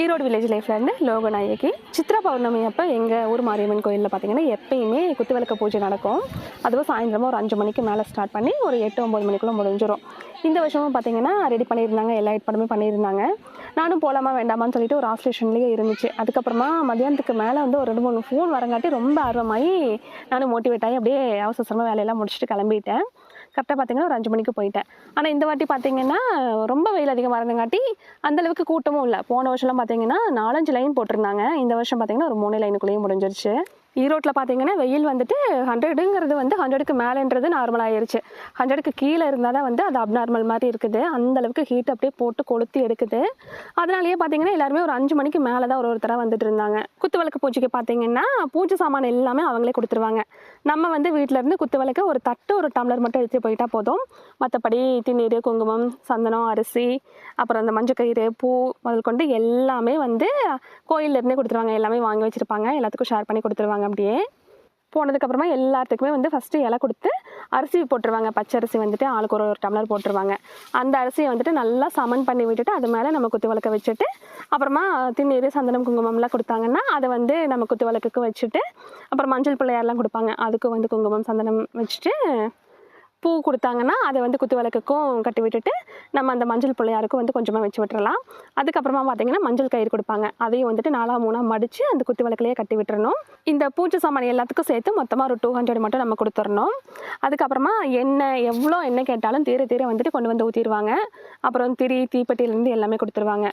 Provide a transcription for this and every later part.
Erode village லைஃப்லேருந்து லோகநாயகி. சித்ரா பௌர்ணமி அப்போ எங்கள் ஊர் மாரியம்மன் கோயிலில் பார்த்தீங்கன்னா எப்பயுமே குத்துவிளக்கு பூஜை நடக்கும். அதுவும் சாயந்தரமாக ஒரு அஞ்சு மணிக்கு மேலே ஸ்டார்ட் பண்ணி ஒரு எட்டு ஒம்பது மணிக்குள்ளே முடிஞ்சிடும் இந்த வருஷமும் பார்த்தீங்கன்னா ரெடி பண்ணியிருந்தாங்க எல்லா ஏற்பாடுமே பண்ணியிருந்தாங்க. நானும் போகலாமா வேண்டாமான்னு சொல்லிட்டு ஒரு ஆப்ரேஷன்லேயே இருந்துச்சு. அதுக்கப்புறமா மதியானத்துக்கு மேலே வந்து ஒரு ரெண்டு மூணு ஃபோன் வரங்காட்டி ரொம்ப ஆர்வமாகி நானும் மோட்டிவேட் ஆகி அப்படியே அவசர அவசரமாக வேலையெல்லாம் முடிச்சுட்டு கிளம்பிட்டேன். கரெக்டாக பார்த்தீங்கன்னா ஒரு அஞ்சு மணிக்கு போயிட்டேன். ஆனால் இந்த வாட்டி பார்த்தீங்கன்னா ரொம்ப வெயில் அதிகமாக இருந்தங்காட்டி அந்தளவுக்கு கூட்டமும் இல்லை. போன வருஷம்லாம் பார்த்தீங்கன்னா நாலஞ்சு லைன் போட்டிருந்தாங்க. இந்த வருஷம் பார்த்தீங்கன்னா ஒரு மூணு லைனுக்குள்ளேயும் முடிஞ்சிருச்சு. ஈரோட்டில் பார்த்தீங்கன்னா வெயில் வந்துட்டு ஹண்ட்ரடுங்கிறது வந்து ஹண்ட்ரடுக்கு மேலேன்றது நார்மல் ஆயிருச்சு. ஹண்ட்ரடுக்கு கீழே இருந்தால் தான் வந்து அது அப்நார்மல் மாதிரி இருக்குது. அந்த அளவுக்கு ஹீட் அப்படியே போட்டு கொளுத்தி எடுக்குது. அதனாலேயே பார்த்தீங்கன்னா எல்லாருமே ஒரு அஞ்சு மணிக்கு மேலே தான் ஒரு ஒருத்தராக வந்துட்டு இருந்தாங்க. குத்து விளக்கு பூஜைக்கு பார்த்தீங்கன்னா பூஜை சாமான் எல்லாமே அவங்களே கொடுத்துருவாங்க. நம்ம வந்து வீட்டில் இருந்து குத்து விளக்கு ஒரு தட்டு ஒரு டம்ளர் மட்டும் எடுத்து போயிட்டா போதும். மற்றபடி திண்ணீர் குங்குமம் சந்தனம் அரிசி அப்புறம் அந்த மஞ்சக்கயிறு பூ முதல் கொண்டு எல்லாமே வந்து கோயிலேருந்தே கொடுத்துருவாங்க. எல்லாமே வாங்கி வச்சுருப்பாங்க. எல்லாத்துக்கும் ஷேர் பண்ணி கொடுத்துருவாங்க. அப்படியே. போனதுக்கப்புறமா எல்லாத்துக்குமே வந்து ஃபஸ்ட்டு இலை கொடுத்து அரிசி போட்டுருவாங்க. பச்சை அரிசி வந்துட்டு ஆளுக்கு ஒரு ஒரு டம்ளர் போட்டுருவாங்க. அந்த அரிசியை வந்துட்டு நல்லா சமன் பண்ணி விட்டுட்டு அது மேலே நம்ம குத்து விளக்க வச்சுட்டு அப்புறமா திண்ணீர் சந்தனம் குங்குமம்லாம் கொடுத்தாங்கன்னா அதை வந்து நம்ம குத்து விளக்குக்கு வச்சுட்டு அப்புறம் மஞ்சள் பிள்ளையார்லாம் கொடுப்பாங்க. அதுக்கும் வந்து குங்குமம் சந்தனம் வச்சுட்டு பூ கொடுத்தாங்கன்னா அதை வந்து குத்து விளக்குக்கும் கட்டி விட்டுட்டு நம்ம அந்த மஞ்சள் பிள்ளையாருக்கும் வந்து கொஞ்சமாக வச்சு விட்டுறலாம். அதுக்கப்புறமா பார்த்தீங்கன்னா மஞ்சள் கயிறு கொடுப்பாங்க. அதையும் வந்துட்டு நாலாம் மூணாக மடித்து அந்த குத்து விளக்குலேயே கட்டி விட்டுறணும். இந்த பூஜை சாமான் எல்லாத்துக்கும் சேர்த்து மொத்தமாக ஒரு டூ ஹண்ட்ரட் மட்டும் நம்ம கொடுத்துடணும் அதுக்கப்புறமா எண்ணெய் எவ்வளோ எண்ணெய் கேட்டாலும் தீர தீர வந்துட்டு கொண்டு வந்து ஊற்றிடுவாங்க அப்புறம் திரி தீப்பெட்டியிலேருந்து எல்லாமே கொடுத்துருவாங்க.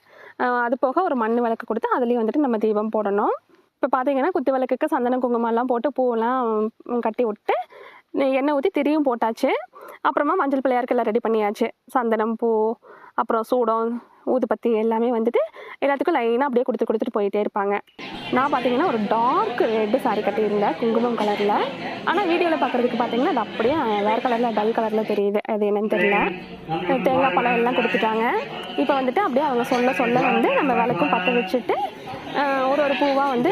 அது போக ஒரு மண் விளக்கு கொடுத்து அதுலேயும் வந்துட்டு நம்ம தீபம் போடணும். இப்போ பார்த்தீங்கன்னா குத்து விளக்குக்கு சந்தனம் குங்குமம்லாம் போட்டு பூவெல்லாம் கட்டி விட்டு எண்ணெய் ஊற்றி திரியும் போட்டாச்சு. அப்புறமா மஞ்சள் பிள்ளையாருக்கு எல்லாம் ரெடி பண்ணியாச்சு. சந்தனம் பூ அப்புறம் சூடம் ஊதுபத்தி எல்லாமே வந்துட்டு எல்லாத்துக்கும் லைனாக அப்படியே கொடுத்து கொடுத்துட்டு போயிட்டே இருப்பாங்க. நான் பார்த்தீங்கன்னா ஒரு டார்க் ரெட்டு சாரி கட்டியிருந்தேன் குங்குமம் கலரில் ஆனால் வீடியோவில் பார்க்குறதுக்கு பார்த்தீங்கன்னா அது அப்படியே வேறு கலரில் டல் கலரில் தெரியுது. அது என்னன்னு தெரியல. தேங்காய் பழம் எல்லாம் கொடுத்துட்டாங்க. இப்போ வந்துட்டு அப்படியே அவங்க சொல்ல சொல்ல வந்து நம்ம விளக்கும் பற்ற வச்சுட்டு ஒரு ஒரு பூவாக வந்து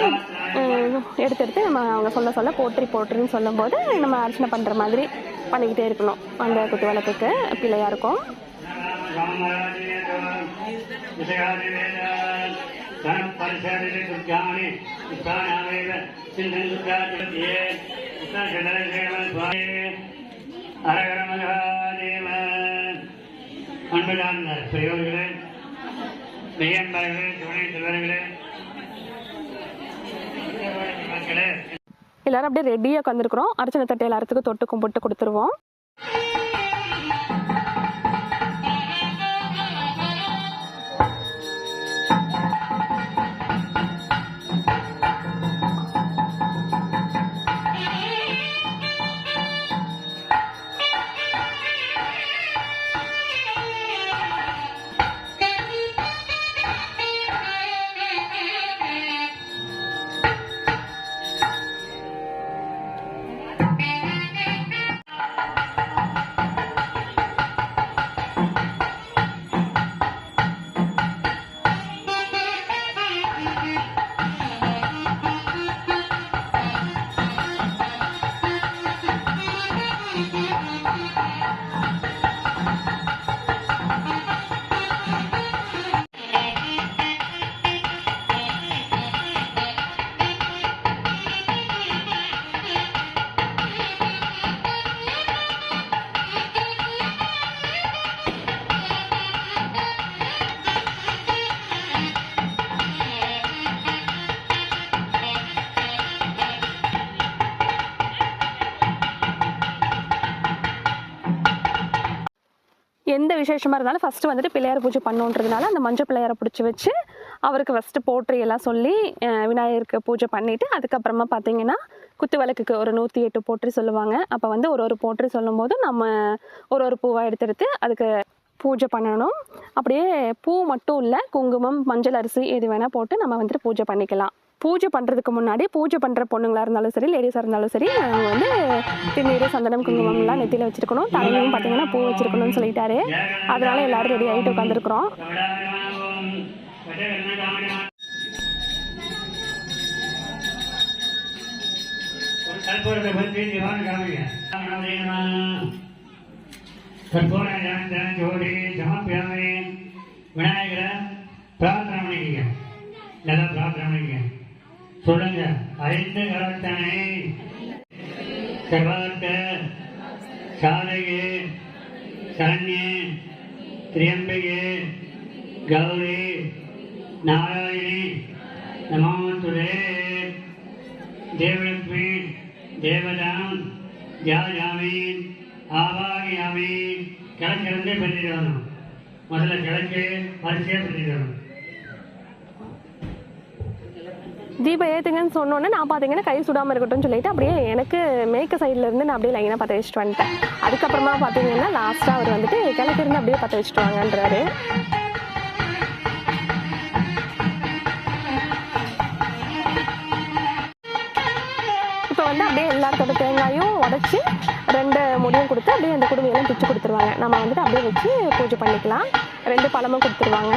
எடுத்து எடுத்து நம்ம அவங்க சொல்ல சொல்ல போற்றி போட்டுருன்னு சொல்லும்போது நம்ம அர்ச்சனை பண்ணுற மாதிரி பண்ணிக்கிட்டே இருக்கணும். அந்த குத்து விளக்குக்கு பிள்ளையாக இருக்கும். அன்புதான் பெரியோர்களே மெய்யன்பர்களே துணை மக்களே எல்லாரும் அப்படியே ரெடியாக உட்காந்துருக்குறோம் அர்ச்சனை தட்டை எல்லாத்துக்கும் தொட்டு கும்பிட்டு கொடுத்துருவோம். Thank you. எந்த விசேஷமாக இருந்தாலும் ஃபஸ்ட்டு வந்துட்டு பிள்ளையார் பூஜை பண்ணுன்றதுனால அந்த மஞ்சள் பிள்ளையாரை பிடிச்சி வச்சு அவருக்கு ஃபஸ்ட்டு போற்றி எல்லாம் சொல்லி விநாயகருக்கு பூஜை பண்ணிவிட்டு அதுக்கப்புறமா பார்த்தீங்கன்னா குத்து விளக்குக்கு ஒரு நூற்றி எட்டு போற்றி சொல்லுவாங்க. அப்போ வந்து ஒரு ஒரு போற்றி சொல்லும்போது நம்ம ஒரு ஒரு பூவாக எடுத்து எடுத்து அதுக்கு பூஜை பண்ணணும். அப்படியே பூ மட்டும் இல்லை குங்குமம் மஞ்சள் அரிசி எது வேணால் போட்டு நம்ம வந்துட்டு பூஜை பண்ணிக்கலாம். பூஜை பண்ணுறதுக்கு முன்னாடி பூஜை பண்ணுற பொண்ணுங்களாக இருந்தாலும் சரி லேடிஸாக இருந்தாலும் சரி அவங்க வந்து திருநீர் சந்தனம் குங்குமம்லாம் நெத்தியில் வச்சுருக்கணும். தலையிலையும் பார்த்தீங்கன்னா பூ வச்சுருக்கணும்னு சொல்லிட்டாரு. அதனால் எல்லோரும் ரெடி ஆகிட்டு உட்காந்துருக்குறோம் விநாயகரை பிரார்த்தனை பண்ணிக்கங்க. நல்லா பிரார்த்தனை பண்ணிக்க சொல்லுங்க. ஐந்து கலத்தனை செவ்வாட்ட சாதகு சரண்ய திரியம்பிகே கௌரி நாராயணி நமோத்துரே தேவலக்ஷ்மி தேவதாம் ஜாஜாமி ஆவாகியாமி கிழக்கிழந்தே பண்ணிட்டு வரணும் முதல்ல கிழக்கு வரிசையாக பண்ணிட்டு வரணும் தீபம் ஏற்றுங்கன்னு சொன்னோன்னே நான் பார்த்தீங்கன்னா கை சுடாமல் இருக்கட்டும்னு சொல்லிட்டு அப்படியே எனக்கு மேற்கு சைடில் இருந்து நான் அப்படியே லைனாக பற்ற வச்சுட்டு வந்துட்டேன். அதுக்கப்புறமா பார்த்தீங்கன்னா லாஸ்ட்டாக அவர் வந்துட்டு கிழக்கிருந்து அப்படியே பற்ற வச்சுட்டு வாங்கன்றாரு. இப்போ வந்து அப்படியே எல்லாத்தோட தேங்காயும் உடச்சி ரெண்டு முடியும் கொடுத்து அப்படியே அந்த குடுமையெல்லாம் பிச்சு கொடுத்துருவாங்க. நம்ம வந்துட்டு அப்படியே வச்சு பூஜை பண்ணிக்கலாம். ரெண்டு பழமும் கொடுத்துருவாங்க.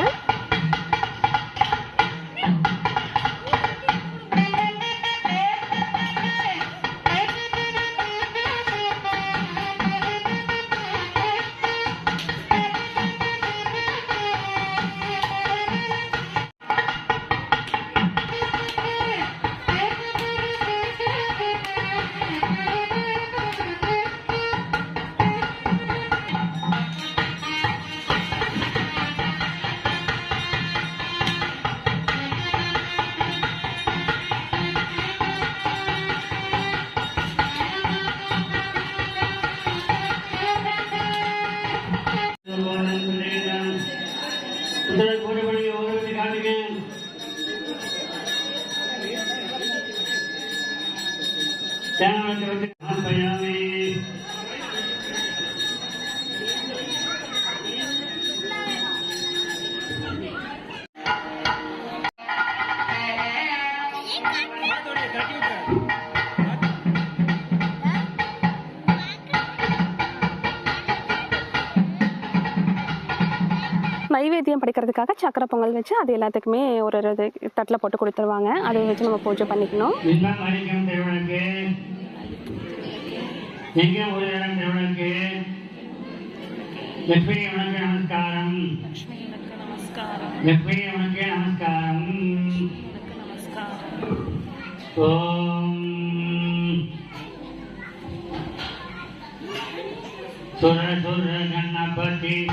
படைக்கிறதுக்காக சக்கரை பொங்கல் வச்சு அது எல்லாத்துக்குமே ஒரு ஒரு தட்டில் போட்டு கொடுத்துருவாங்க. அதை வச்சு நம்ம பூஜை பண்ணிக்கணும். உனக்கு நமஸ்காரம். உனக்கு நமஸ்காரம். ஓம். சுர சுர கணபதி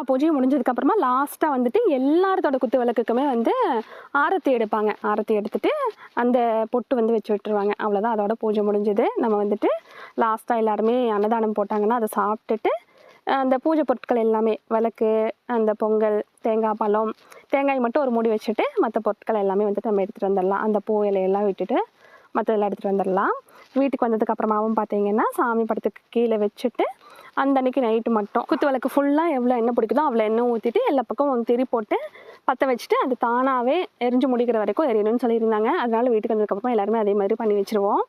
எல்லா பூஜையும் முடிஞ்சதுக்கப்புறமா லாஸ்ட்டாக வந்துட்டு எல்லாத்தோட குத்து விளக்குக்குமே வந்து ஆரத்தி எடுப்பாங்க. ஆரத்தி எடுத்துட்டு அந்த பொட்டு வந்து வச்சு விட்டுருவாங்க. அவ்வளோதான் அதோட பூஜை முடிஞ்சது. நம்ம வந்துட்டு லாஸ்ட்டாக எல்லாருமே அன்னதானம் போட்டாங்கன்னா அதை சாப்பிட்டுட்டு அந்த பூஜை பொருட்கள் எல்லாமே விளக்கு அந்த பொங்கல் தேங்காய் பழம் தேங்காய் மட்டும் ஒரு மூடி வச்சுட்டு மற்ற பொருட்கள் எல்லாமே வந்துட்டு நம்ம எடுத்துகிட்டு வந்துடலாம். அந்த பூ இலையெல்லாம் விட்டுட்டு மற்றதெல்லாம் எடுத்துகிட்டு வந்துடலாம். வீட்டுக்கு வந்ததுக்கப்புறமாவும் பார்த்தீங்கன்னா சாமி படத்துக்கு கீழே வச்சுட்டு அந்த அன்னைக்கு நைட்டு மட்டும். குத்து விளக்கு ஃபுல்லாக எவ்வளோ எண்ணெய் பிடிக்குதோ அவ்வளோ எண்ணெய் ஊற்றிட்டு எல்லா பக்கம் திரி போட்டு பற்ற வச்சுட்டு அது தானாகவே எரிஞ்சு முடிக்கிற வரைக்கும் எரியணும்னு சொல்லியிருந்தாங்க. அதனால வீட்டுக்கு வந்ததுக்கப்புறமா எல்லாருமே அதே மாதிரி பண்ணி வச்சுருவோம்.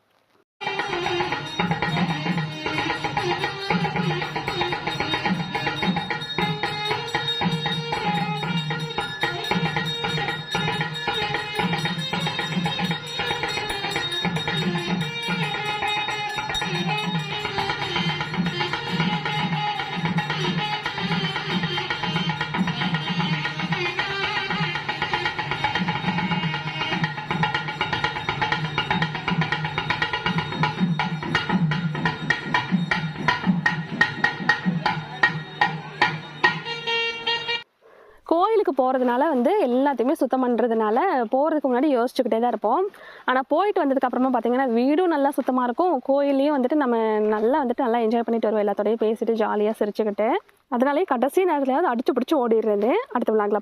போகிறதுனால வந்து எல்லாத்தையுமே சுத்தம் பண்ணுறதுனால போகிறதுக்கு முன்னாடி யோசிச்சுக்கிட்டே தான் இருப்போம். ஆனால் போயிட்டு வந்ததுக்கப்புறமா பார்த்தீங்கன்னா வீடும் நல்லா சுத்தமாக இருக்கும். கோயிலையும் வந்துட்டு நம்ம நல்லா வந்துட்டு நல்லா என்ஜாய் பண்ணிட்டு வருவோம். எல்லாத்தோடையும் பேசிட்டு ஜாலியாக சிரிச்சுக்கிட்டு. அதனாலே கடைசி நேரத்துலையாவது அடிச்சு பிடிச்சி ஓடிடுறது. அடுத்த விழாக்கில்